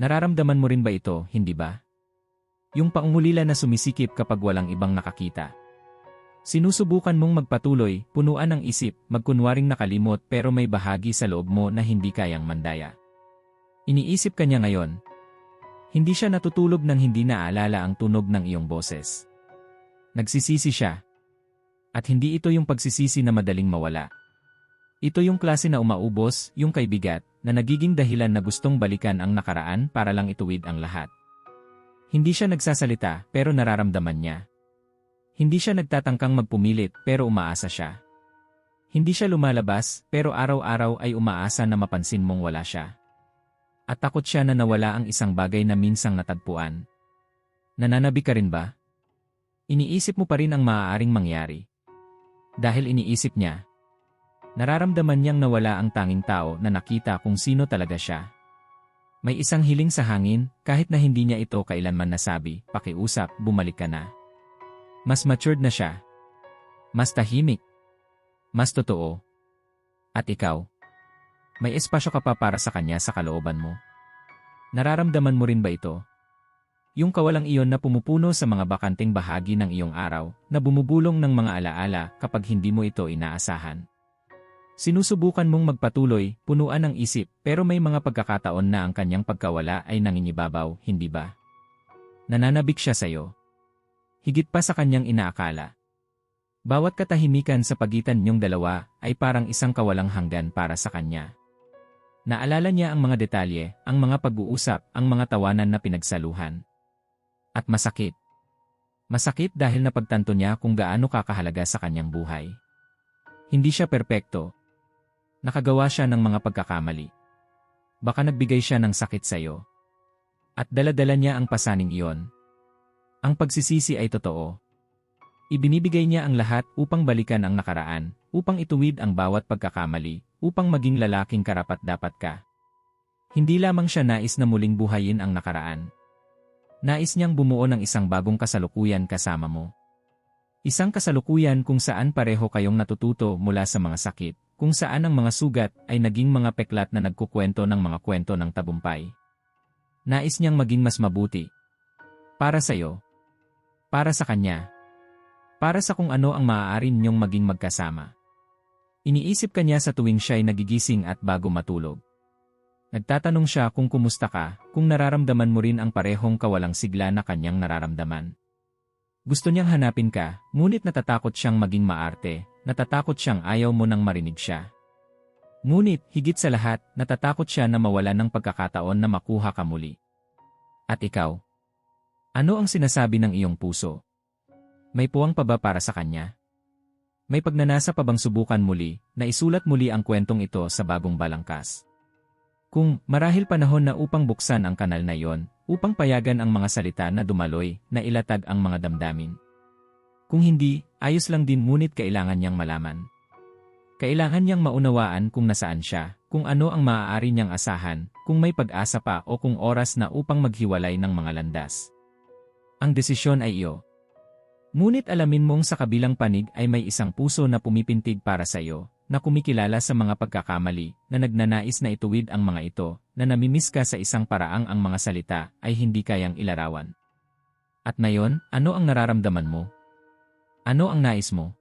Nararamdaman mo rin ba ito, hindi ba? Yung paungulila na sumisikip kapag walang ibang nakakita. Sinusubukan mong magpatuloy, punuan ng isip, magkunwaring nakalimot pero may bahagi sa loob mo na hindi kayang mandaya. Iniisip ka niya ngayon. Hindi siya natutulog nang hindi naaalala ang tunog ng iyong boses. Nagsisisi siya. At hindi ito yung pagsisisi na madaling mawala. Ito yung klase na umaubos, yung kaibigat, na nagiging dahilan na gustong balikan ang nakaraan para lang ituwid ang lahat. Hindi siya nagsasalita pero nararamdaman niya. Hindi siya nagtatangkang magpumilit pero umaasa siya. Hindi siya lumalabas pero araw-araw ay umaasa na mapansin mong wala siya. At takot siya na nawala ang isang bagay na minsang natagpuan. Nananabi ka rin ba? Iniisip mo pa rin ang maaaring mangyari. Dahil iniisip niya, nararamdaman niyang nawala ang tanging tao na nakita kung sino talaga siya. May isang hiling sa hangin, kahit na hindi niya ito kailanman nasabi, pakiusap, bumalik ka na. Mas matured na siya. Mas tahimik. Mas totoo. At ikaw? May espasyo ka pa para sa kanya sa kalooban mo. Nararamdaman mo rin ba ito? Yung kawalang iyon na pumupuno sa mga bakanting bahagi ng iyong araw, na bumubulong ng mga alaala kapag hindi mo ito inaasahan. Sinusubukan mong magpatuloy, punuan ng isip, pero may mga pagkakataon na ang kanyang pagkawala ay nangingibabaw, hindi ba? Nananabik siya sa iyo. Higit pa sa kanyang inaakala. Bawat katahimikan sa pagitan niyong dalawa ay parang isang kawalang hanggan para sa kanya. Naalala niya ang mga detalye, ang mga pag-uusap, ang mga tawanan na pinagsaluhan. At masakit. Masakit dahil napagtanto niya kung gaano kakahalaga sa kanyang buhay. Hindi siya perpekto, Nakagawa siya ng mga pagkakamali. Baka nagbigay siya ng sakit sa iyo. At daladala niya ang pasaning iyon. Ang pagsisisi ay totoo. Ibinibigay niya ang lahat upang balikan ang nakaraan, upang ituwid ang bawat pagkakamali, upang maging lalaking karapat-dapat ka. Hindi lamang siya nais na muling buhayin ang nakaraan. Nais niyang bumuo ng isang bagong kasalukuyan kasama mo. Isang kasalukuyan kung saan pareho kayong natututo mula sa mga sakit, kung saan ang mga sugat ay naging mga peklat na nagkukwento ng mga kwento ng tabumpay. Nais niyang maging mas mabuti. Para sa iyo. Para sa kanya. Para sa kung ano ang maaari niyong maging magkasama. Iniisip kanya sa tuwing siya'y nagigising at bago matulog. Nagtatanong siya kung kumusta ka, kung nararamdaman mo rin ang parehong kawalang sigla na kanyang nararamdaman. Gusto niyang hanapin ka, ngunit natatakot siyang maging maarte, Natatakot siyang ayaw mo nang marinig siya. Ngunit, higit sa lahat, natatakot siya na mawala ng pagkakataon na makuha ka muli. At ikaw? Ano ang sinasabi ng iyong puso? May puwang pa ba para sa kanya? May pagnanasa pa bang subukan muli, na isulat muli ang kwentong ito sa bagong balangkas? Kung marahil panahon na upang buksan ang kanal na iyon, upang payagan ang mga salita na dumaloy, na ilatag ang mga damdamin. Kung hindi, ayos lang din ngunit kailangan niyang malaman. Kailangan niyang maunawaan kung nasaan siya, kung ano ang maaari niyang asahan, kung may pag-asa pa o kung oras na upang maghiwalay ng mga landas. Ang desisyon ay iyo. Ngunit alamin mong sa kabilang panig ay may isang puso na pumipintig para sa iyo, na kumikilala sa mga pagkakamali, na nagnanais na ituwid ang mga ito, na namimiss ka sa isang paraang ang mga salita ay hindi kayang ilarawan. At ngayon, ano ang nararamdaman mo? Ano ang nais mo?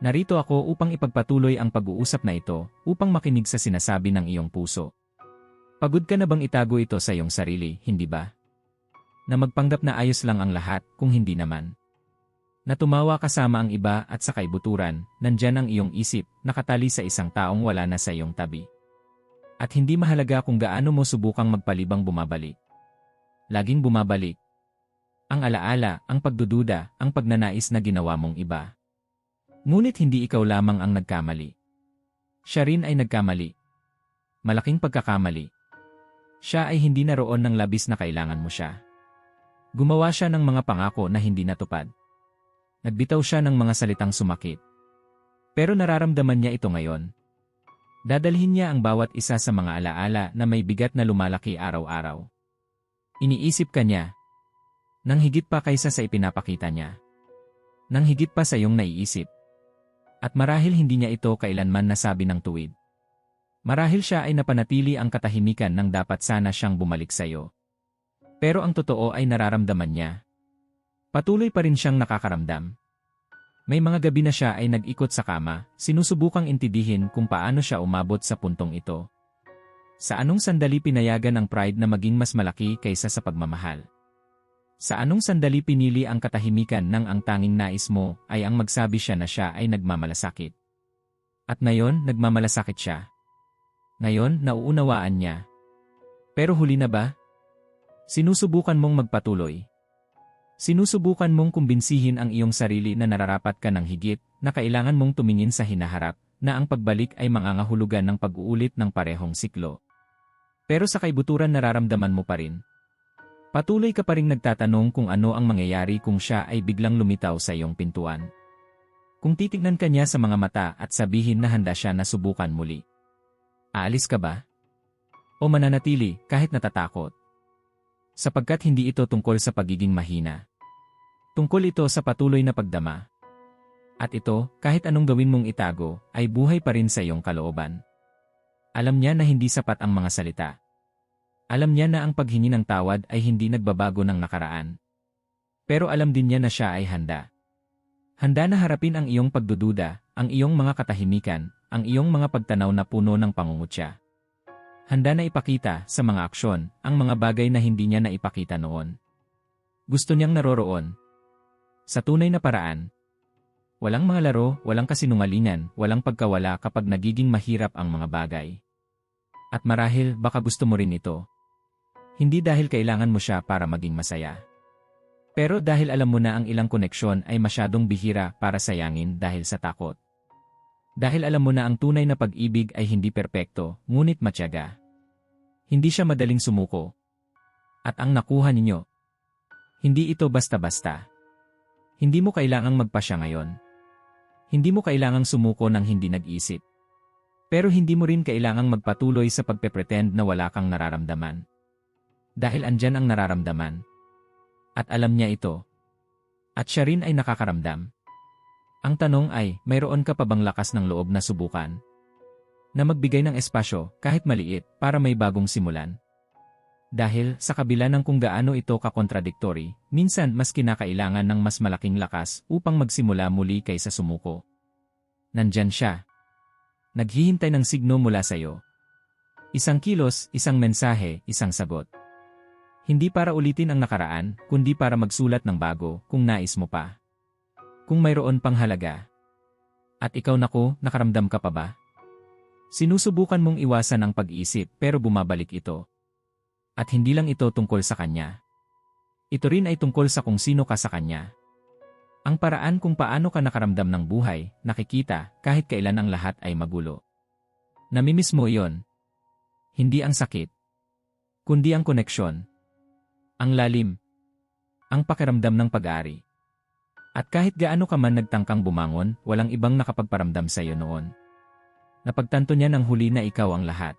Narito ako upang ipagpatuloy ang pag-uusap na ito, upang makinig sa sinasabi ng iyong puso. Pagod ka na bang itago ito sa iyong sarili, hindi ba? Na magpanggap na ayos lang ang lahat, kung hindi naman. Na tumawa kasama ang iba at sa kaibuturan, nandyan ang iyong isip, nakatali sa isang taong wala na sa iyong tabi. At hindi mahalaga kung gaano mo subukang magpalibang bumabalik. Laging bumabalik, ang alaala, ang pagdududa, ang pagnanais na ginawa mong iba. Ngunit hindi ikaw lamang ang nagkamali. Siya rin ay nagkamali. Malaking pagkakamali. Siya ay hindi naroon ng labis na kailangan mo siya. Gumawa siya ng mga pangako na hindi natupad. Nagbitaw siya ng mga salitang sumakit. Pero nararamdaman niya ito ngayon. Dadalhin niya ang bawat isa sa mga alaala na may bigat na lumalaki araw-araw. Iniisip ka niya, nang higit pa kaysa sa ipinapakita niya. Nang higit pa sa iyong naiisip. At marahil hindi niya ito kailanman nasabi ng tuwid. Marahil siya ay napanatili ang katahimikan nang dapat sana siyang bumalik sa'yo. Pero ang totoo ay nararamdaman niya. Patuloy pa rin siyang nakakaramdam. May mga gabi na siya ay nag-ikot sa kama, sinusubukang intidihin kung paano siya umabot sa puntong ito. Sa anong sandali pinayagan ang pride na maging mas malaki kaysa sa pagmamahal? Sa anong sandali pinili ang katahimikan nang ang tanging nais mo ay ang magsabi siya na siya ay nagmamalasakit? At ngayon, nagmamalasakit siya. Ngayon, nauunawaan niya. Pero huli na ba? Sinusubukan mong magpatuloy, Sinusubukan mong kumbinsihin ang iyong sarili na nararapat ka ng higit, na kailangan mong tumingin sa hinaharap, na ang pagbalik ay mangangahulugan ng pag-uulit ng parehong siklo. Pero sa kaibuturan nararamdaman mo pa rin. Patuloy ka pa rin nagtatanong kung ano ang mangyayari kung siya ay biglang lumitaw sa iyong pintuan. Kung titignan ka niya sa mga mata at sabihin na handa siya na subukan muli. Aalis ka ba? O mananatili kahit natatakot? sapagkat hindi ito tungkol sa pagiging mahina. Tungkol ito sa patuloy na pagdama. At ito, kahit anong gawin mong itago, ay buhay pa rin sa iyong kalooban. Alam niya na hindi sapat ang mga salita. Alam niya na ang paghingi ng tawad ay hindi nagbabago ng nakaraan. Pero alam din niya na siya ay handa. Handa na harapin ang iyong pagdududa, ang iyong mga katahimikan, ang iyong mga pagtanaw na puno ng pangungutya. Handa na ipakita sa mga aksyon ang mga bagay na hindi niya naipakita noon. Gusto niyang naroroon. Sa tunay na paraan. Walang mga laro, walang kasinungalingan, walang pagkawala kapag nagiging mahirap ang mga bagay. At marahil baka gusto mo rin ito. Hindi dahil kailangan mo siya para maging masaya. Pero dahil alam mo na ang ilang koneksyon ay masyadong bihira para sayangin dahil sa takot. Dahil alam mo na ang tunay na pag-ibig ay hindi perpekto, ngunit matyaga. Hindi siya madaling sumuko. At ang nakuha ninyo, hindi ito basta-basta. Hindi mo kailangang magpasya ngayon. Hindi mo kailangang sumuko ng hindi nag-isip. Pero hindi mo rin kailangang magpatuloy sa pagpepretend na wala kang nararamdaman. Dahil andyan ang nararamdaman. At alam niya ito. At siya rin ay nakakaramdam. Ang tanong ay, mayroon ka pa bang lakas ng loob na subukan? Na magbigay ng espasyo, kahit maliit, para may bagong simulan? Dahil, sa kabila ng kung gaano ito ka-contradictory, minsan mas kinakailangan ng mas malaking lakas upang magsimula muli kaysa sumuko. Nandyan siya. Naghihintay ng signo mula sa iyo. Isang kilos, isang mensahe, isang sagot. Hindi para ulitin ang nakaraan, kundi para magsulat ng bago, kung nais mo pa. Kung mayroon pang halaga. At ikaw nako, nakaramdam ka pa ba? Sinusubukan mong iwasan ang pag-iisip pero bumabalik ito. At hindi lang ito tungkol sa kanya. Ito rin ay tungkol sa kung sino ka sa kanya. Ang paraan kung paano ka nakaramdam ng buhay, nakikita, kahit kailan ang lahat ay magulo. Namimiss mo iyon. Hindi ang sakit. Kundi ang koneksyon. Ang lalim. Ang pakiramdam ng pag-ari. At kahit gaano ka man nagtangkang bumangon, walang ibang nakapagparamdam sa iyo noon. Napagtanto niya ng huli na ikaw ang lahat.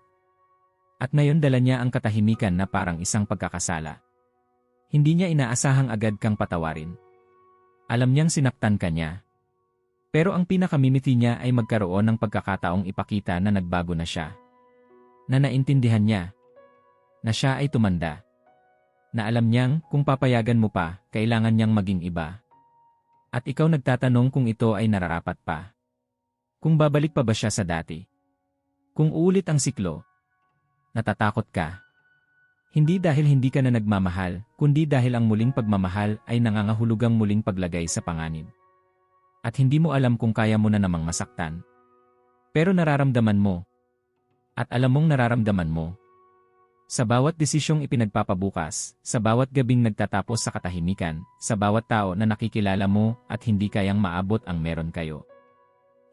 At ngayon dala niya ang katahimikan na parang isang pagkakasala. Hindi niya inaasahang agad kang patawarin. Alam niyang sinaktan ka niya. Pero ang pinakamimiti niya ay magkaroon ng pagkakataong ipakita na nagbago na siya. Na naintindihan niya. Na siya ay tumanda. Na alam niyang kung papayagan mo pa, kailangan niyang maging iba. At ikaw nagtatanong kung ito ay nararapat pa. Kung babalik pa ba siya sa dati. Kung uulit ang siklo. Natatakot ka. Hindi dahil hindi ka na nagmamahal, kundi dahil ang muling pagmamahal ay nangangahulugang muling paglagay sa panganib. At hindi mo alam kung kaya mo na namang masaktan. Pero nararamdaman mo. At alam mong nararamdaman mo, sa bawat desisyong ipinagpapabukas, sa bawat gabing nagtatapos sa katahimikan, sa bawat tao na nakikilala mo at hindi kayang maabot ang meron kayo.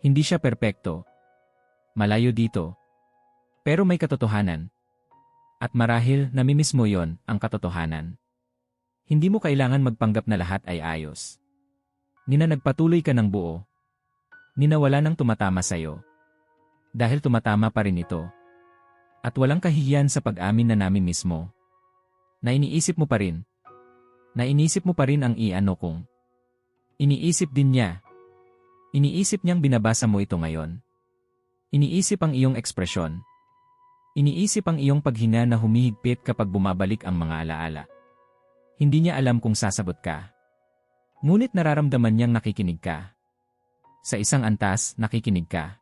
Hindi siya perpekto. Malayo dito. Pero may katotohanan. At marahil namimiss mo yon ang katotohanan. Hindi mo kailangan magpanggap na lahat ay ayos. Nina nagpatuloy ka ng buo. Ninawala nang tumatama sa'yo. Dahil tumatama pa rin ito. At walang kahihiyan sa pag-amin na namin mismo. Na iniisip mo pa rin. Na inisip mo pa rin ang iano kung. Iniisip din niya. Iniisip niyang binabasa mo ito ngayon. Iniisip ang iyong ekspresyon. Iniisip ang iyong paghinga na humihigpit kapag bumabalik ang mga alaala. Hindi niya alam kung sasagot ka. Ngunit nararamdaman niyang nakikinig ka. Sa isang antas, nakikinig ka.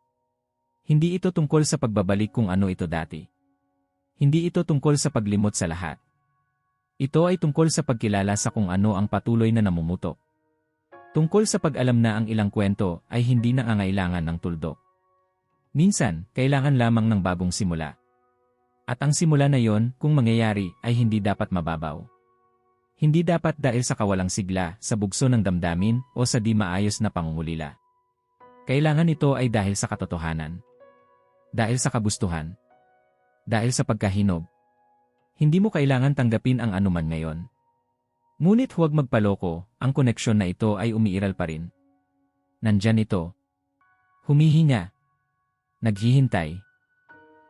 Hindi ito tungkol sa pagbabalik kung ano ito dati. Hindi ito tungkol sa paglimot sa lahat. Ito ay tungkol sa pagkilala sa kung ano ang patuloy na namumutok. Tungkol sa pag-alam na ang ilang kwento ay hindi nangangailangan ng tuldok. Minsan, kailangan lamang ng bagong simula. At ang simula na yon, kung mangyayari, ay hindi dapat mababaw. Hindi dapat dahil sa kawalang sigla, sa bugso ng damdamin, o sa di maayos na pangungulila. Kailangan ito ay dahil sa katotohanan. Dahil sa kabustuhan. Dahil sa pagkahinog. Hindi mo kailangan tanggapin ang anuman ngayon. Ngunit huwag magpaloko, ang koneksyon na ito ay umiiral pa rin. Nandyan ito. Humihinga. Naghihintay.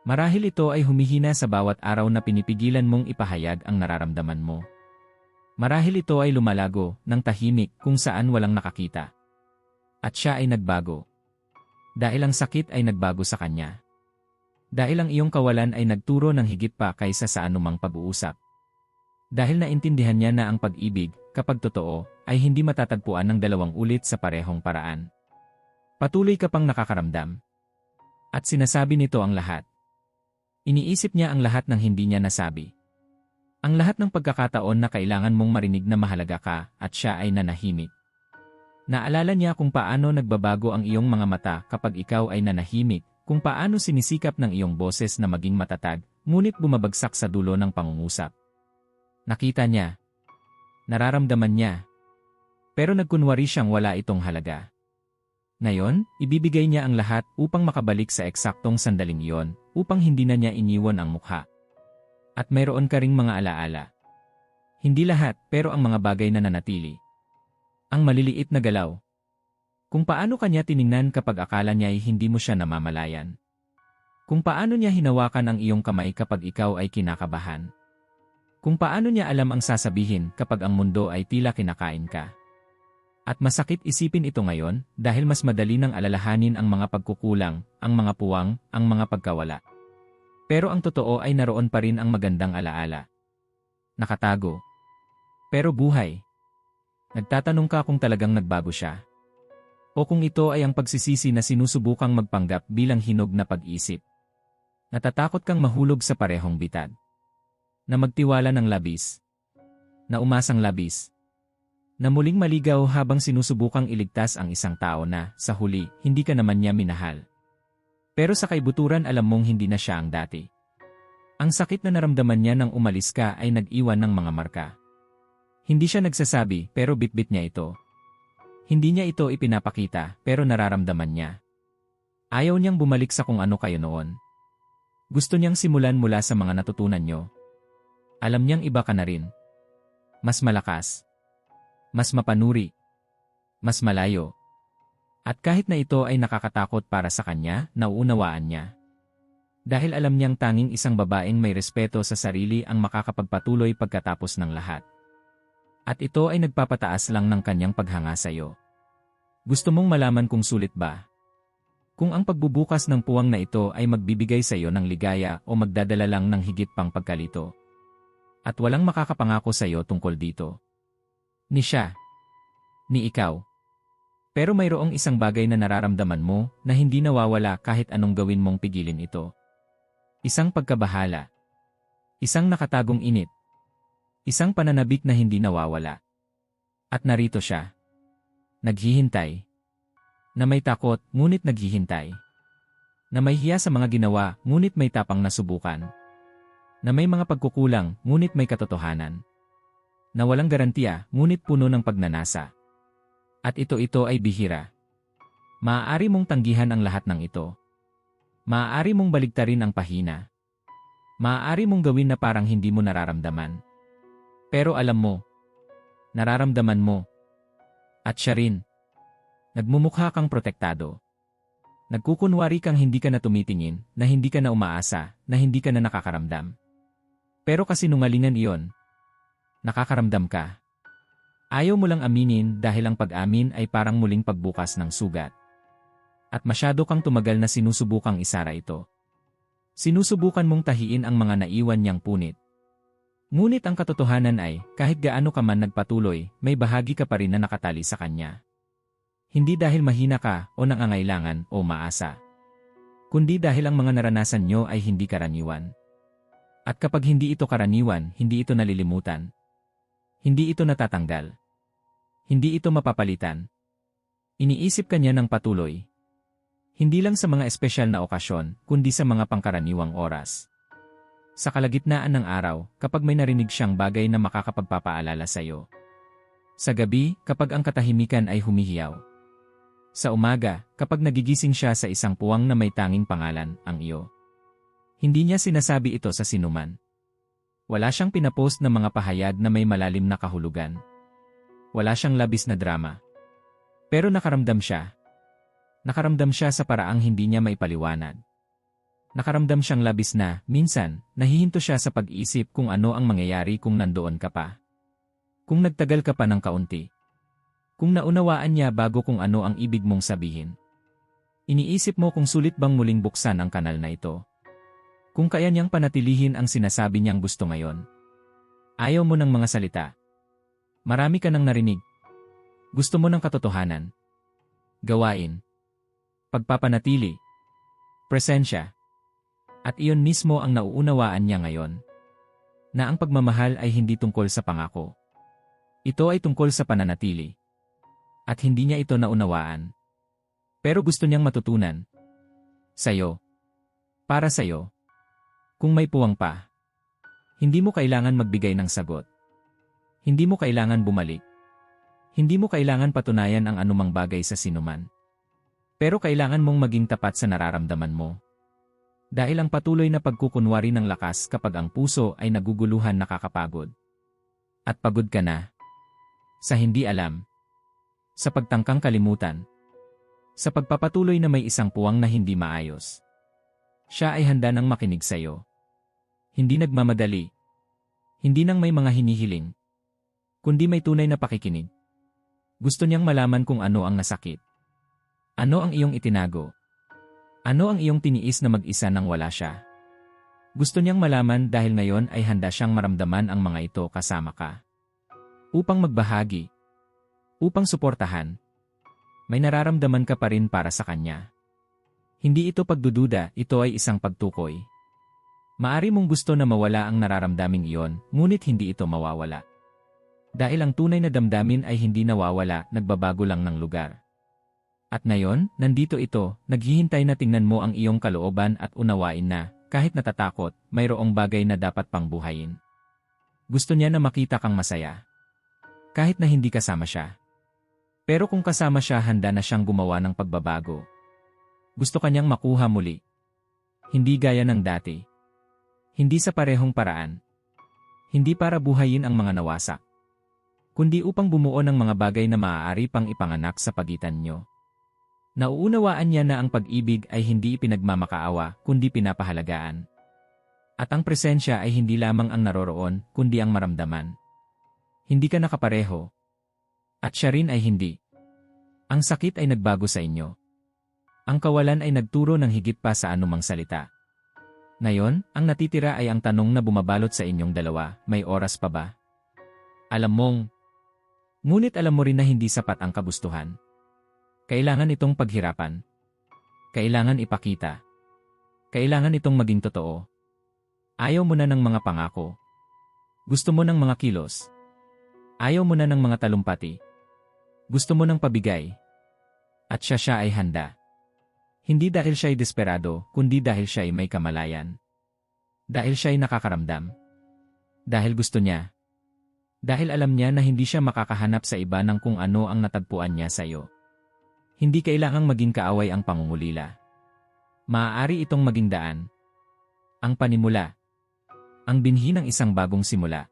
Marahil ito ay humihina sa bawat araw na pinipigilan mong ipahayag ang nararamdaman mo. Marahil ito ay lumalago ng tahimik kung saan walang nakakita. At siya ay nagbago. Dahil ang sakit ay nagbago sa kanya. Dahil ang iyong kawalan ay nagturo ng higit pa kaysa sa anumang pag-uusap. Dahil naintindihan niya na ang pag-ibig, kapag totoo, ay hindi matatagpuan ng dalawang ulit sa parehong paraan. Patuloy ka pang nakakaramdam. At sinasabi nito ang lahat. Iniisip niya ang lahat ng hindi niya nasabi. Ang lahat ng pagkakataon na kailangan mong marinig na mahalaga ka at siya ay nanahimik. Naalala niya kung paano nagbabago ang iyong mga mata kapag ikaw ay nanahimik, kung paano sinisikap ng iyong boses na maging matatag, ngunit bumabagsak sa dulo ng pangungusap. Nakita niya. Nararamdaman niya. Pero nagkunwari siyang wala itong halaga. Ngayon, ibibigay niya ang lahat upang makabalik sa eksaktong sandaling iyon, upang hindi na niya iniwan ang mukha. At mayroon ka ring mga alaala. Hindi lahat, pero ang mga bagay na nanatili. Ang maliliit na galaw. Kung paano kanya tiningnan kapag akala niya ay hindi mo siya namamalayan. Kung paano niya hinawakan ang iyong kamay kapag ikaw ay kinakabahan. Kung paano niya alam ang sasabihin kapag ang mundo ay tila kinakain ka. At masakit isipin ito ngayon dahil mas madali nang alalahanin ang mga pagkukulang, ang mga puwang, ang mga pagkawala. Pero ang totoo ay naroon pa rin ang magandang alaala. Nakatago. Pero buhay. Nagtatanong ka kung talagang nagbago siya. O kung ito ay ang pagsisisi na sinusubukang magpanggap bilang hinog na pag-isip. Natatakot kang mahulog sa parehong bitad. Na magtiwala ng labis. Na umasang labis na muling maligaw habang sinusubukang iligtas ang isang tao na, sa huli, hindi ka naman niya minahal. Pero sa kaibuturan alam mong hindi na siya ang dati. Ang sakit na naramdaman niya nang umalis ka ay nag-iwan ng mga marka. Hindi siya nagsasabi pero bitbit niya ito. Hindi niya ito ipinapakita pero nararamdaman niya. Ayaw niyang bumalik sa kung ano kayo noon. Gusto niyang simulan mula sa mga natutunan niyo. Alam niyang iba ka na rin. Mas malakas, mas mapanuri, mas malayo. At kahit na ito ay nakakatakot para sa kanya, nauunawaan niya. Dahil alam niyang tanging isang babaeng may respeto sa sarili ang makakapagpatuloy pagkatapos ng lahat. At ito ay nagpapataas lang ng kanyang paghanga sa iyo. Gusto mong malaman kung sulit ba? Kung ang pagbubukas ng puwang na ito ay magbibigay sa iyo ng ligaya o magdadala lang ng higit pang pagkalito. At walang makakapangako sa iyo tungkol dito. Ni siya. Ni ikaw. Pero mayroong isang bagay na nararamdaman mo na hindi nawawala kahit anong gawin mong pigilin ito. Isang pagkabahala. Isang nakatagong init. Isang pananabik na hindi nawawala. At narito siya. Naghihintay. Na may takot, ngunit naghihintay. Na may hiya sa mga ginawa, ngunit may tapang nasubukan. Na may mga pagkukulang, ngunit may katotohanan na walang garantiya ngunit puno ng pagnanasa. At ito-ito ay bihira. Maaari mong tanggihan ang lahat ng ito. Maaari mong baligtarin ang pahina. Maaari mong gawin na parang hindi mo nararamdaman. Pero alam mo, nararamdaman mo. At siya rin. Nagmumukha kang protektado. Nagkukunwari kang hindi ka na tumitingin, na hindi ka na umaasa, na hindi ka na nakakaramdam. Pero kasi nungalingan iyon, nakakaramdam ka. Ayaw mo lang aminin dahil ang pag-amin ay parang muling pagbukas ng sugat. At masyado kang tumagal na sinusubukang isara ito. Sinusubukan mong tahiin ang mga naiwan niyang punit. Ngunit ang katotohanan ay, kahit gaano ka man nagpatuloy, may bahagi ka pa rin na nakatali sa kanya. Hindi dahil mahina ka o nangangailangan o maasa. Kundi dahil ang mga naranasan nyo ay hindi karaniwan. At kapag hindi ito karaniwan, hindi ito nalilimutan. Hindi ito natatanggal. Hindi ito mapapalitan. Iniisip kanya ng patuloy, hindi lang sa mga espesyal na okasyon, kundi sa mga pangkaraniwang oras. Sa kalagitnaan ng araw, kapag may narinig siyang bagay na makakapagpapaalala sa iyo. Sa gabi, kapag ang katahimikan ay humihiyaw. Sa umaga, kapag nagigising siya sa isang puwang na may tanging pangalan, ang iyo. Hindi niya sinasabi ito sa sinuman. Wala siyang pinapost na mga pahayag na may malalim na kahulugan. Wala siyang labis na drama. Pero nakaramdam siya, Nakaramdam siya sa paraang hindi niya maipaliwanag. Nakaramdam siyang labis na, minsan, nahihinto siya sa pag-iisip kung ano ang mangyayari kung nandoon ka pa. Kung nagtagal ka pa ng kaunti. Kung naunawaan niya bago kung ano ang ibig mong sabihin. Iniisip mo kung sulit bang muling buksan ang kanal na ito. Kung kaya niyang panatilihin ang sinasabi niyang gusto ngayon. Ayaw mo ng mga salita. Marami ka nang narinig. Gusto mo ng katotohanan. Gawain pagpapanatili, presensya. At iyon mismo ang nauunawaan niya ngayon. Na ang pagmamahal ay hindi tungkol sa pangako. Ito ay tungkol sa pananatili. At hindi niya ito naunawaan. Pero gusto niyang matutunan. Sa'yo. Para sa'yo. Kung may puwang pa. Hindi mo kailangan magbigay ng sagot. Hindi mo kailangan bumalik. Hindi mo kailangan patunayan ang anumang bagay sa sinuman. Pero kailangan mong maging tapat sa nararamdaman mo. Dahil ang patuloy na pagkukunwari ng lakas kapag ang puso ay naguguluhan nakakapagod. At pagod ka na. Sa hindi alam. Sa pagtangkang kalimutan. Sa pagpapatuloy na may isang puwang na hindi maayos. Siya ay handa nang makinig sa'yo. Hindi nagmamadali. Hindi nang may mga hinihiling. Kundi may tunay na pakikinig. Gusto niyang malaman kung ano ang nasakit. Ano ang iyong itinago? Ano ang iyong tiniis na mag-isa nang wala siya? Gusto niyang malaman dahil ngayon ay handa siyang maramdaman ang mga ito kasama ka. Upang magbahagi. Upang suportahan. May nararamdaman ka pa rin para sa kanya. Hindi ito pagdududa, ito ay isang pagtukoy. Maari mong gusto na mawala ang nararamdaming iyon, ngunit hindi ito mawawala. Dahil ang tunay na damdamin ay hindi nawawala, nagbabago lang ng lugar. At ngayon, nandito ito, naghihintay na tingnan mo ang iyong kalooban at unawain na, kahit natatakot, mayroong bagay na dapat pang buhayin. Gusto niya na makita kang masaya. Kahit na hindi kasama siya. Pero kung kasama siya handa na siyang gumawa ng pagbabago. Gusto kanyang makuha muli. Hindi gaya ng dati. Hindi sa parehong paraan. Hindi para buhayin ang mga nawasak. Kundi upang bumuo ng mga bagay na maaari pang ipanganak sa pagitan nyo. Nauunawaan niya na ang pag-ibig ay hindi ipinagmamakaawa, kundi pinapahalagaan. At ang presensya ay hindi lamang ang naroroon, kundi ang maramdaman. Hindi ka nakapareho. At siya rin ay hindi. Ang sakit ay nagbago sa inyo. Ang kawalan ay nagturo ng higit pa sa anumang salita. Ngayon, ang natitira ay ang tanong na bumabalot sa inyong dalawa, may oras pa ba? Alam mong, ngunit alam mo rin na hindi sapat ang kagustuhan. Kailangan itong paghirapan. Kailangan ipakita. Kailangan itong maging totoo. Ayaw mo na ng mga pangako. Gusto mo ng mga kilos. Ayaw mo na ng mga talumpati. Gusto mo ng pabigay. At siya siya ay handa. Hindi dahil siya ay desperado, kundi dahil siya ay may kamalayan. Dahil siya ay nakakaramdam. Dahil gusto niya. Dahil alam niya na hindi siya makakahanap sa iba ng kung ano ang natagpuan niya sa iyo. Hindi kailangang maging kaaway ang pangungulila. Maaari itong maging daan. Ang panimula. Ang binhi ng isang bagong simula.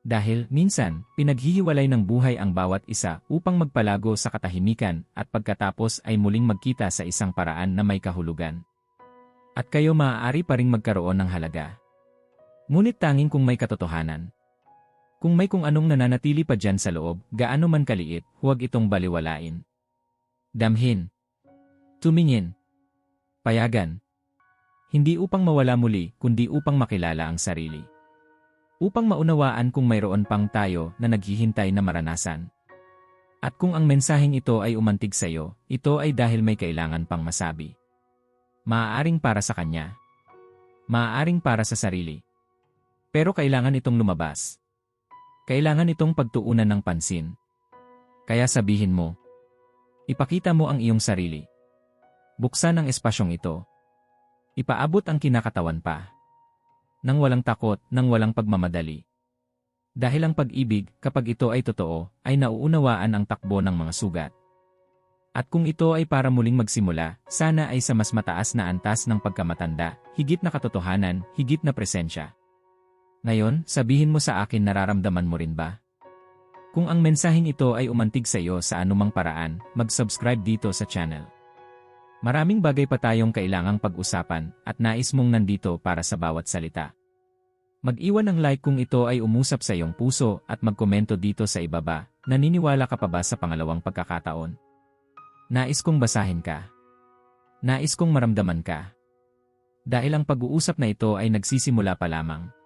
Dahil, minsan, pinaghihiwalay ng buhay ang bawat isa upang magpalago sa katahimikan at pagkatapos ay muling magkita sa isang paraan na may kahulugan. At kayo maaari pa ring magkaroon ng halaga. Ngunit tanging kung may katotohanan. Kung may kung anong nananatili pa dyan sa loob, gaano man kaliit, huwag itong baliwalain. Damhin. Tumingin. Payagan. Hindi upang mawala muli, kundi upang makilala ang sarili. Upang maunawaan kung mayroon pang tayo na naghihintay na maranasan. At kung ang mensaheng ito ay umantig sa iyo, ito ay dahil may kailangan pang masabi. Maaaring para sa kanya. Maaaring para sa sarili. Pero kailangan itong lumabas. Kailangan itong pagtuunan ng pansin. Kaya sabihin mo, ipakita mo ang iyong sarili. Buksan ang espasyong ito. Ipaabot ang kinakatawan pa. Nang walang takot, nang walang pagmamadali. Dahil ang pag-ibig, kapag ito ay totoo, ay nauunawaan ang takbo ng mga sugat. At kung ito ay para muling magsimula, sana ay sa mas mataas na antas ng pagkamatanda, higit na katotohanan, higit na presensya. Ngayon, sabihin mo sa akin nararamdaman mo rin ba? Kung ang mensaheng ito ay umantig sa iyo sa anumang paraan, mag-subscribe dito sa channel. Maraming bagay pa tayong kailangang pag-usapan at nais mong nandito para sa bawat salita. Mag-iwan ng like kung ito ay umusap sa iyong puso at magkomento dito sa ibaba, naniniwala ka pa ba sa pangalawang pagkakataon? Nais kong basahin ka. Nais kong maramdaman ka. Dahil ang pag-uusap na ito ay nagsisimula pa lamang.